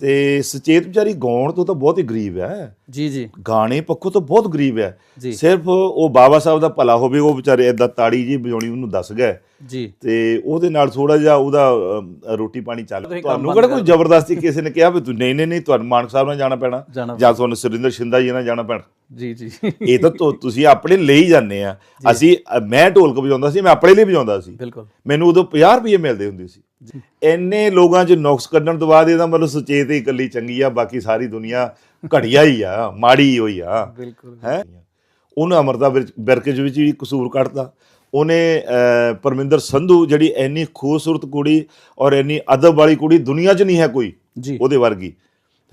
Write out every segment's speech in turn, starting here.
ਤੇ ਸੁਚੇਤ ਵਿਚਾਰੀ ਗਾਉਣ ਤੋਂ ਤਾਂ ਬਹੁਤ ਹੀ ਗਰੀਬ ਹੈ। ਜੀ ਜੀ। ਗਾਣੇ ਪੱਖੋਂ ਤਾਂ ਬਹੁਤ ਗਰੀਬ ਹੈ। ਸਿਰਫ ਉਹ ਬਾਬਾ ਸਾਹਿਬ ਦਾ ਭਲਾ ਹੋਵੇ ਉਹ ਵਿਚਾਰੇ ਏਦਾਂ ਤਾੜੀ ਜੀ ਵਜਾਉਣੀ ਉਹਨੂੰ ਦੱਸ ਗਏ। ਜੀ। ਤੇ ਉਹਦੇ ਨਾਲ ਥੋੜਾ ਜਿਹਾ ਉਹਦਾ ਰੋਟੀ ਪਾਣੀ ਚੱਲ ਤੁਹਾਨੂੰ ਕਿਹੜਾ ਕੋਈ ਜ਼ਬਰਦਸਤੀ ਕਿਸੇ ਨੇ ਕਿਹਾ ਵੀ ਤੂੰ ਨਹੀਂ ਨਹੀਂ ਨਹੀਂ ਤੁਹਾਨੂੰ ਮਾਨਕ ਸਾਹਿਬ ਨਾਲ ਜਾਣਾ ਪੈਣਾ। ਜਾਂ ਤੁਹਾਨੂੰ ਸੁਰਿੰਦਰ ਸ਼ਿੰਦਾ ਜੀ ਨਾਲ ਜਾਣਾ ਪੈਣਾ। ਜੀ ਜੀ। ਇਹ ਤਾਂ ਤੁਸੀਂ ਆਪਣੇ ਲਈ ਜਾਂਦੇ ਆ। ਅਸੀਂ ਮੈਂ ਢੋਲਕ ਵਜਾਉਂਦਾ ਸੀ ਮੈਂ ਆਪਣੇ ਲਈ ਵਜਾਉਂਦਾ ਸੀ। ਬਿਲਕੁਲ। ਮੈਨੂੰ ਉਦੋਂ 50 ਰੁਪਏ ਮਿਲਦੇ ਹੁੰਦੇ ਸੀ। ਇੰਨੇ ਲੋਕਾਂ 'ਚ ਨੁਕਸ ਕੱਢਣ ਤੋਂ ਬਾਅਦ ਇਹਦਾ ਮਤਲਬ ਸੁਚੇਤ ਹੀ ਇਕੱਲੀ ਚੰਗੀ ਆ ਬਾਕੀ ਸਾਰੀ ਦੁਨੀਆ ਘਟੀਆ ਹੀ ਆ ਮਾੜੀ ਹੋਈ ਆ। ਬਿਲਕੁਲ ਹੈ? ਉਹਨੇ ਅਮਰਤਾ ਵਿਰਕ ਵਿੱਚ ਵੀ ਕਸੂਰ ਕੱਢਤਾ। ਉਹਨੇ ਪਰਮਿੰਦਰ ਸੰਧੂ ਜਿਹੜੀ ਇੰਨੀ ਖੂਬਸੂਰਤ ਕੁੜੀ ਔਰ ਇੰਨੀ ਅਦਬ ਵਾਲੀ ਕੁੜੀ ਦੁਨੀਆ 'ਚ ਨਹੀਂ ਹੈ ਕੋਈ ਜੀ। ਉਹਦੇ ਵਰਗੀ।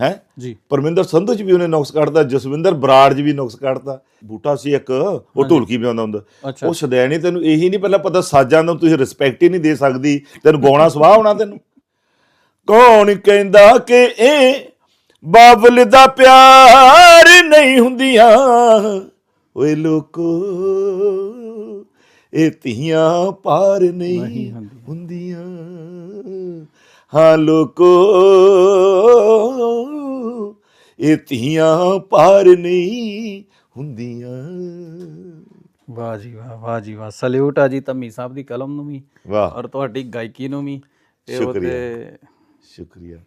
ਹੈ? ਜੀ। ਪਰਮਿੰਦਰ ਸੰਧੂ 'ਚ ਵੀ ਉਹਨੇ ਨੁਕਸ ਕੱਢਤਾ ਜਸਵਿੰਦਰ ਬਰਾੜ 'ਚ ਵੀ ਨੁਕਸ ਕੱਢਤਾ। ਬੂਟਾ ਸੀ ਇੱਕ ਉਹ ਢੋਲਕੀ ਵਜਾਉਂਦਾ ਹੁੰਦਾ। ਅੱਛਾ। ਉਹ ਸਦੈਣੀ ਤੈਨੂੰ ਇਹੀ ਨਹੀਂ ਪਹਿਲਾਂ ਪਤਾ ਸਾਜ਼ਾਂ ਨੂੰ ਤੁਸੀਂ ਰਿਸਪੈਕਟ ਹੀ ਨਹੀਂ ਦੇ ਸਕਦੀ। ਤੈਨੂੰ ਗਾਉਣਾ ਸਵਾਹ ਹੋਣਾ ਤੈਨੂੰ। ਕੌਣ ਕਹਿੰਦਾ ਕਿ ਇਹ ਬਾਬਲ ਦਾ ਪਿਆਰ ਨਹੀਂ ਹੁੰਦੀਆਂ? ਓਏ ਲੋਕੋ ਇਹ ਧੀਆਂ ਪਾਰ ਨਹੀਂ। ਹੁੰਦੀਆਂ। ਹਾਂ ਲੋਕੋ ਇਹ ਧੀਆਂ ਪਾਰ ਨਹੀਂ ਹੁੰਦੀਆਂ। ਵਾਹ ਜੀ ਵਾਹ ਵਾਹ ਜੀ ਵਾਹ। ਸਲੂਟ ਆ ਜੀ ਧੰਮੀ ਸਾਹਿਬ ਦੀ ਕਲਮ ਨੂੰ ਵੀ ਵਾਹ। ਔਰ ਤੁਹਾਡੀ ਗਾਇਕੀ ਨੂੰ ਵੀ। ਤੇ ਸ਼ੁਕਰੀਆ। ਉਹਦੇ ਸ਼ੁਕਰੀਆ।